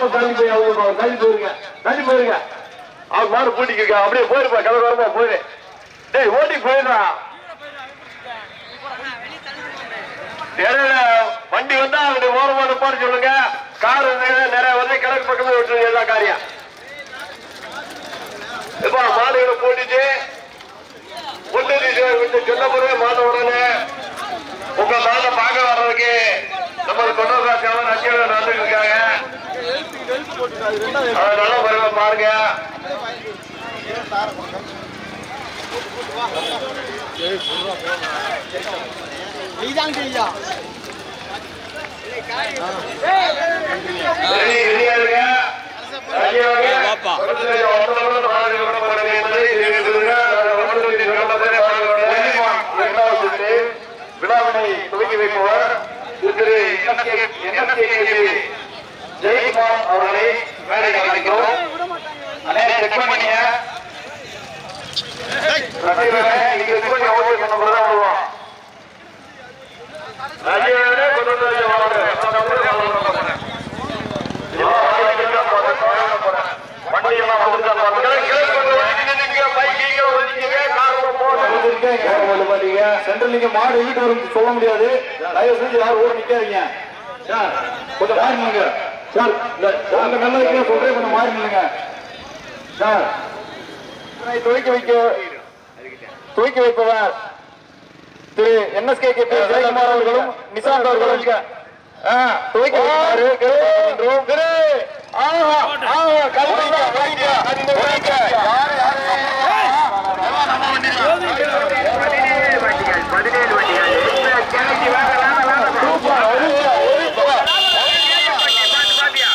போன தள்ளி போய் அவங்க தள்ளி போயிருங்க. தள்ளி போயிருங்க. அவன் மாடு பூட்டிக்கிருக்கா அப்படியே போயிருப்பா கலவரமா போயிரு. டேய் ஓட்டி போயிடுறா. வண்டி வந்தா அவங்க ஓரமா நிப்பாடு சொல்லுங்க. கார் நிறைய வந்து கிழக்கு பக்கமே விட்டுருங்க எல்லா காரியம். இப்ப மாடுகளை போட்டுட்டு முன்னேறி விட்டு சொன்ன பிறகு மாத உடனே உங்க மாத பார்க்க வர்றதுக்கு நம்ம கொண்டோசாக்காம நச்சியோட நடந்துட்டு இருக்காங்க. அதனால பிறகு பாருங்க விழாவினை துவக்கி வைப்பவர் திரு NSKKB ஜெயக்குமார் அவர்களை மேடைக்கு அழைக்கிறோம் அண்ணே செக் பண்ணிங்க. வாங்க. வாங்க வாங்க. சென்ட்ரல் நீங்க மாடு வீட்டு வரும் சொல்ல முடியாது. தயவு செஞ்சு யாரும் ஓட நிக்காதீங்க. கொஞ்சம் நில்லுங்க சார் இந்த உங்க நல்லதுக்கே சொல்றேன் கொஞ்சம் மாறி நில்லுங்க. சார். துவக்கி வைக்க துவக்கி வைப்பவர் திரு N S K K P Jayakumar அவர்களும் நிசாந்த் அவர்களும் துவக்கி வைக்குமாறு கேட்டுக்கொள்கின்றோம். திரு ஆஹா ஆஹா கல்விங்க வைங்க வைங்க யாரு யாரு எல்லாம் நம்ம வண்டியில பதினேழு வண்டிகள், பதினேழு வண்டிகள். இந்த கிழக்கு வாங்க, வாங்க, வாங்க. சூப்பர் ஒருங்க ஒருங்க பாத்து, பாத்தியா?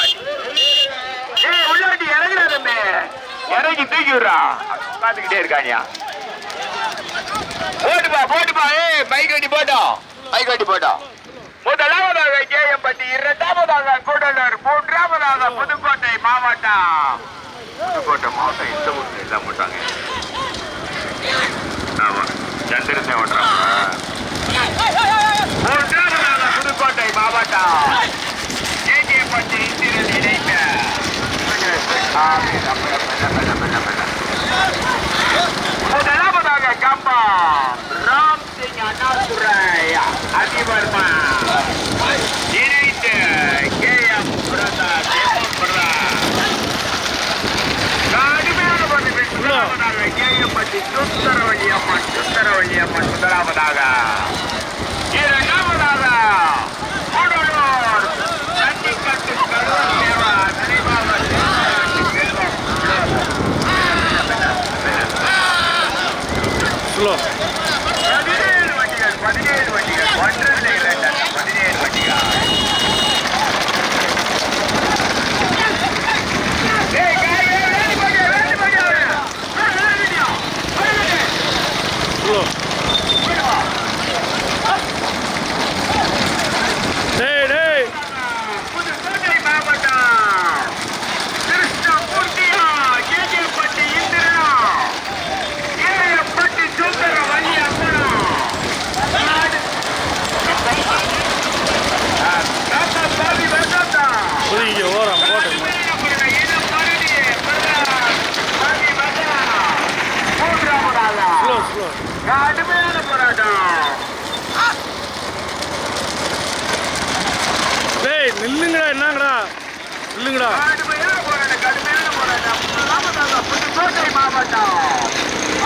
ஏய், உள்ள வண்டி இறங்குடா தம்பி. இறங்கி தூக்கி விடுறா பாத்துக்கிட்டே இருக்கானியா. போட்டுப்பா போட்டுப்பா. ஏய் பைக் வண்டி போட்டோம் பைக் வண்டி போட்டோம் முதலாவதாக கேஎம்பட்டி இரண்டாவதாக கூடலூர் மூன்றாவதாக புதுக்கோட்டை மாவட்டம். புதுக்கோட்டை மாவட்டம் இந்த ஊர்ல எல்லாம் போட்டாங்க? ஆமா சந்திரத்தை ஓட்டுறாங்க மூன்றாவதாக புதுக்கோட்டை மாவட்டம். கேகேப்பட்டி இந்திரன் இணைந்த ஆமே, மெல்ல. முதலாவதாக கம்பா ராம் சிங் அண்ணாதுரை அதிவர்மா இணைந்து K M Pratap M Pratap கடுமையான போட்டி முதலாவதாக கே எம் பட்டி சுந்தரவள்ளி அம்மன் சுந்தரவள்ளி அம்மன் முதலாவதாக இரண்டாவதாக கூடலூர் ஜல்லிக்கட்டு கருவன் தேவா நினைவாக செல்வம் ஸ்லோ பதினேழு வண்டிகள் பதினேழு வண்டிகள் ஒன்றரை இரண்டு பதினேழு வண்டிகள் ஏய், காய், ஏய், வேலி போடு, வேலி போடு. ஏய், வேலிடியா, வேலி. ஸ்லோ போடு வா. டேய் டேய் புதுக்கோட்டை மாவட்டம் கிருஷ்ணமூர்த்தியா கேஜேப்பட்டி இந்திரா ஏஎப்பட்டி சுந்தர வழி அம்மனம் நாடு பாவி வெசத்தா புரியுங்க ஓரம் போட்டு ஸ்லோ ஸ்லோ கடுமையான போராட்டம் டேய் நில்லுங்கடா என்னங்கடா? நில்லுங்கடா. போராட்டம். கடுமையான போராட்டம் முதலாவதாக புதுக்கோட்டை மாவட்டம்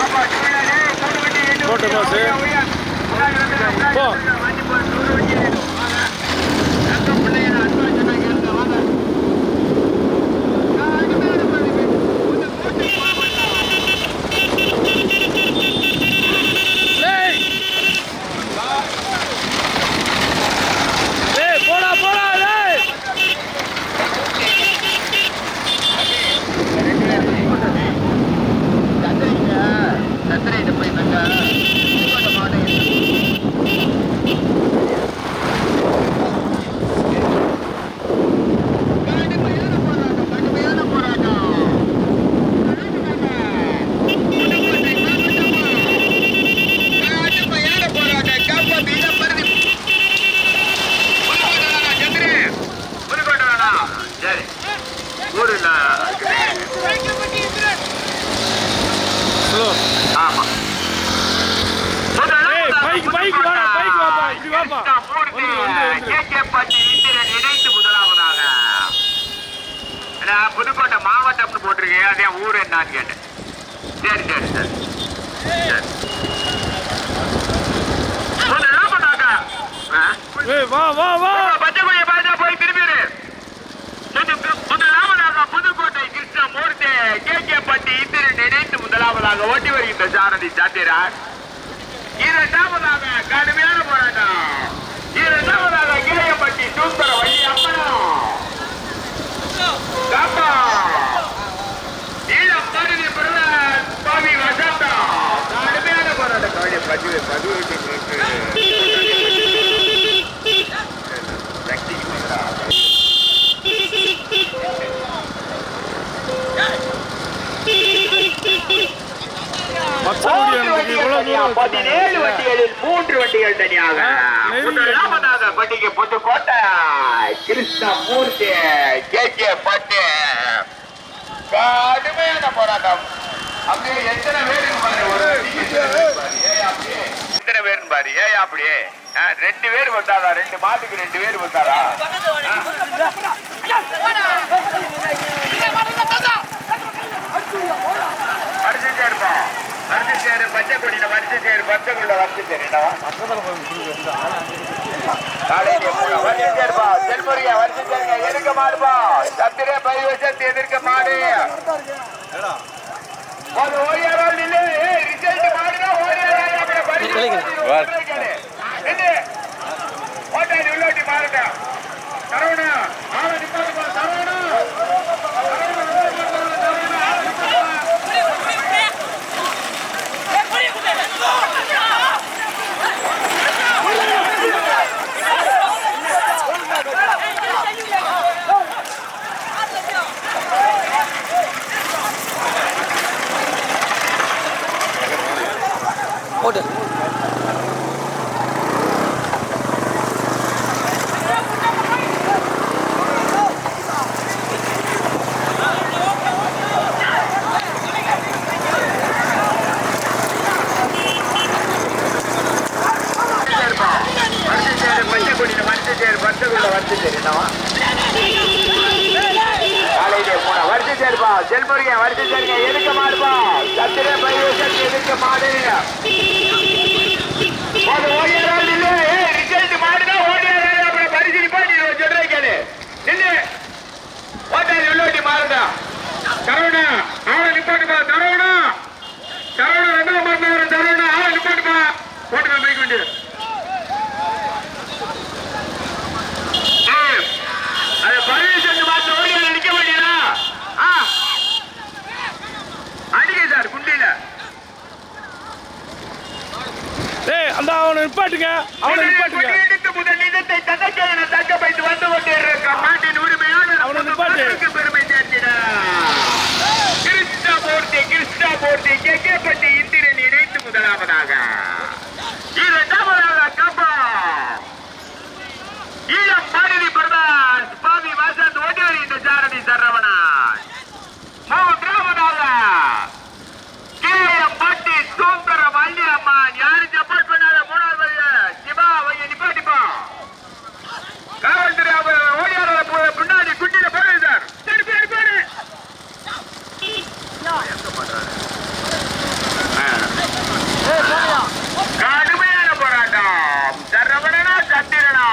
அப்பா கீழே கொடுவண்டி எண்ணூறு போட்டு பாசு. உயர், உயர். முன்னாடி வந்து, முன்னாடி போ. வந்து, வண்டி போய் நூறு வண்டி வாங்க. எங்க பிள்ளைங்க அன்பா சொன்னாங்க இருங்க, வாங்க. கடுமையான போராட்டம். புதுக்கோட்டை மாவட்டம் டேய் டேய் போடா போடா டேய் சத்திரையிட்ட போய் தங்க புதுக்கோட்டை மாவட்டம் ஸ்லோ ஆமா ஏய், bike, bike வாடா, bike வாப்பா, இப்படி வாப்பா. வந்துரு, வந்துரு, வந்துரு. கேகேப்பட்டி இந்திரன் இணைந்து முதலாவதாக நான் புதுக்கோட்டை மாவட்டம்னு போட்டிருக்கேன் அதே ஊர் என்னன்னு கேட்டேன். சரி சரி சரி. ஆ? ஏய் வா வா வா. பச்சை கொடியை பார்த்தா போய் திரும்பிடு. முதலாவதாக புதுக்கோட்டை கிருஷ்ணமூர்த்தி கேகேப்பட்டி இந்திரன் இணைந்து முதலாவதாக ஓட்டி வருகின்ற சாரதி சாத்திரார் இரண்டாவதாக கடுமையான போராட்டம். இரண்டாவதாக கேயப்பட்டி சூப்பர வழி அம்மனம் காப்பா ஈழம் கருதி பிரதர் சுவாமி வசந்தம் கடுமையான போராட்டம் கவலை பதிவு பதிவு சக்திக்கு பதிலா பச்சை மூன்று கொடி எனக்கு இவ்வளவு வண்டிகள் தனியா, தூரம் பதினேழு வண்டிகளில் மூன்று வண்டிகள் தனியாக. முதலாவதாக பண்டிகை புதுக்கோட்டை. கிருஷ்ணமூர்த்தி கே. கே. பட்டு. கடுமையான போராட்டம். அப்படியே எத்தனை பேர் பாரு ஒரு அப்படியே. எத்தனை பேர். ஏய் அப்படியே? ரெண்டு பேர் வந்தாரா? ரெண்டு மாட்டுக்கு ரெண்டு பேர் வந்தாரா? வரிசை சேர்ப்பா வரிசை சேரு பச்சை கொடியில வரிசை சேரு பச்சை கொடியில வரிசை சேரு. என்னவா காலையிலே போல வரிசை சேர்ப்பா செல்முருகா வரிசை சேருங்க. எதிர்க்க மாடுப்பா சத்திரே பை வசத்து எதிர்க்க மாடு. ஒரு ஓடியாரால் நில்லு. ரிசல்ட் மாடுனா ஓடியாரால் அப்புறம் பரிசு நில்லு ஓட்டாடி உள்ளோட்டி மாறுங்க சரவணா ஆள நிப்பாட்டுப்பா சரவணா சேர்ப்பா வரிசை சேரு பச்சை கொடியில வரிசை சேரு பச்சை கொடியில வரிசை சேரு என்னவா காலையிலே போன வரிசை சேர்ப்பா செல்முருகன் வரிசை சேருங்க. எதுக்க மாடுப்பா? சத்திர பைவசத்து எதுக்க மாடு? அது ஓடியாரால் நில்லு. ஏய் ரிசல்ட் மாடுதான் ஓடியாரால் அப்புறம் பரிசீலிப்பா நீ சொல்றேன் கேளு. நில்லு. ஓட்டாரி உள்ளோட்டி மாறுதா தரவணா ஆளை நிப்பாட்டுப்பா தரவணா. தரவணா ரெண்டாம் மணி நேரம் தரவணா ஆளை நிப்பாட்டுப்பா போட்டுக்கோ பைக் வேண்டியது ஏய், அது பர்மிஷன் பார்த்து ஓடி நிக்க மாட்டீங்களா ஆ அடிக்க சார் குண்டியில ஏய் அந்த அவனை நிப்பாட்டுங்க. அவனை நிப்பாட்டுங்க. அவனை நிப்பாட்டு. கிருஷ்ணமூர்த்தி கிருஷ்ணமூர்த்தி கேகேப்பட்டி இந்திரன் இணைத்து முதலாவதாக இரண்டாவதாக கப்பா ஈழம் பாரதி பிரதான் சுவாமி வாசன் ஓடி வருகின்ற சாரதி சரவணன் மூன்றாவதாக கேஎம் பட்டி சுந்தர வள்ளி அம்மான் யாரும் சப்போர்ட் பண்ணாத மூணாவது வரியா சிவா வைய நிப்பாட்டிப்பா காவல்துறை அவர் ஓடியார பின்னாடி குட்டியில போடுறது சார் சரி பேரு பேரு கடுமையான போராட்டம் சரவணனா சத்திரனா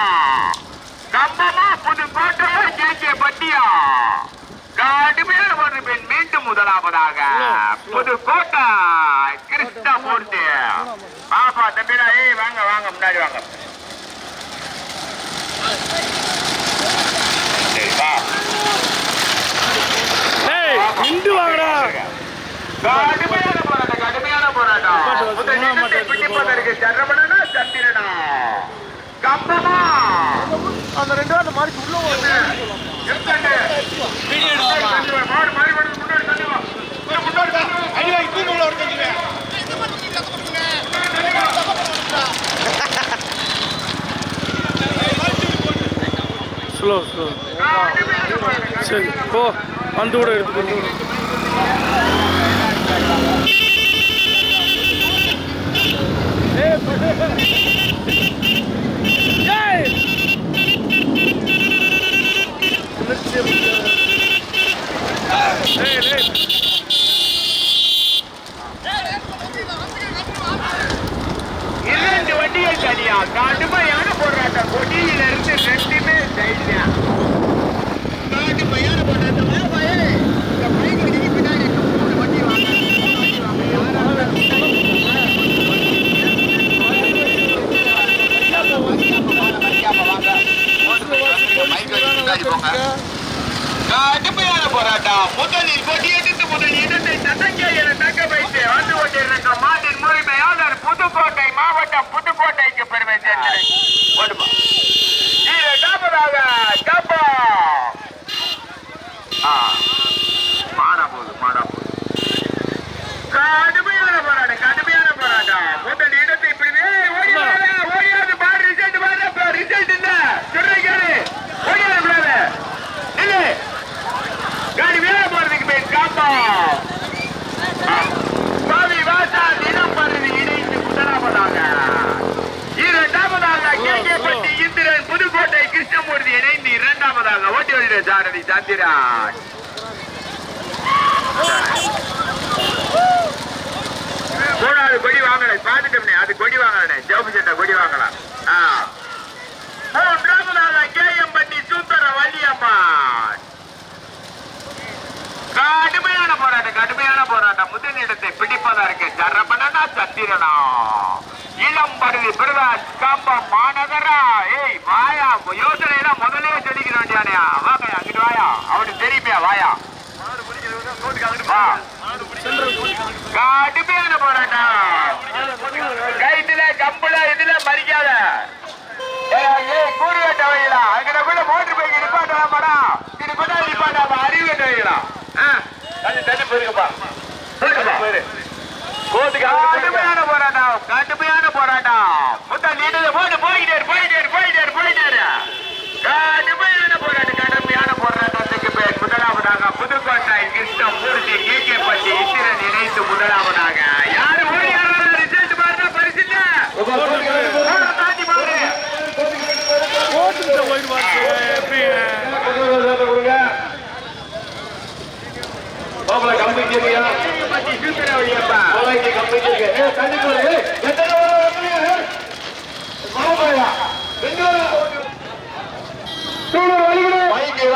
கம்பமா புதுக்கோட்டையா கே கே பட்டியா கடுமையான போராட்டம் பின் மீண்டும் முதலாவதாக புதுக்கோட்டை கிருஷ்ணமூர்த்தி பாப்பா தம்பிடா ஏய் வாங்க வாங்க முன்னாடி வாங்க சரி வா ஏய் நின்று வாங்கடா கடுமையான போராட்டம் கடுமையான போராட்டம். பிடிப்பதற்கு சரவணனா சந்திரனா? கம்பமா? அந்த ரெண்டு வாரம் மாறி உள்ள மாடு மாறி முன்னாடி தள்ளி வா. கொஞ்சம் முன்னாடி தள்ளி வா. ஐயா, இப்படி உள்ள வருதுங்க. தள்ளி வா. கடுமையான போராட்டம் கொடியிலிருந்து ரெண்டுமே தைரியம் கடுமையான போராட்டமா கடுமையான போராட்டம் முதலில் கொடியெடுத்து முதலில் பந்திராஜ் அது கொடி வாங்கலை. பார்த்துட்டோம்னே அது கொடி வாங்கலண்ணே ஜோபிஜன் சொல்லிருக்கப்பா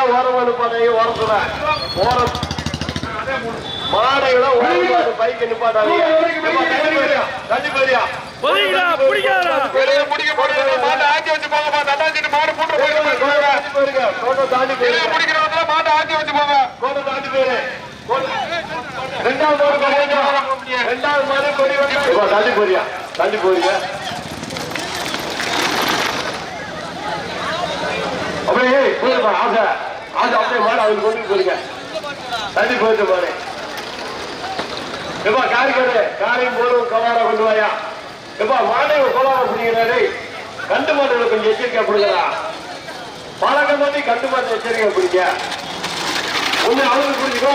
ஓரமான பாதையை ஓரத்துல ஓர மாடைகளை ஓரமான பைக் நிப்பாட்டாதீங்க தண்ணி போறியா போறீங்களா மாட்டை ஆக்கி வச்சு போங்கப்பா தட்டாச்சிட்டு மாடு போட்டு போயிருங்க போயிருங்க ஆக்கி வச்சு போங்க. கோட்டை தாண்டி போயிரு ரெண்டாவது ரெண்டாவது மாதிரி போறீங்க தள்ளி போறியா? தள்ளி போறீங்க அப்படியே போயிருப்பா அது அப்படியே மாடு அவங்க கொண்டு போறீங்க தள்ளி போயிட்டு மாடு எப்பா காரிக்காரு காரையும் போதும் கவாரா கொண்டு வாயா. எப்பா மாடை கோவாரா பிடிக்கிறாரு கண்டு மாடுகளை கொஞ்சம் எச்சரிக்கை பிடிக்கிறா பழக்கம் பண்ணி கண்டு மாட்டு எச்சரிக்கை பிடிக்க ஒண்ணு அவனுக்கு பிடிச்சிக்கோ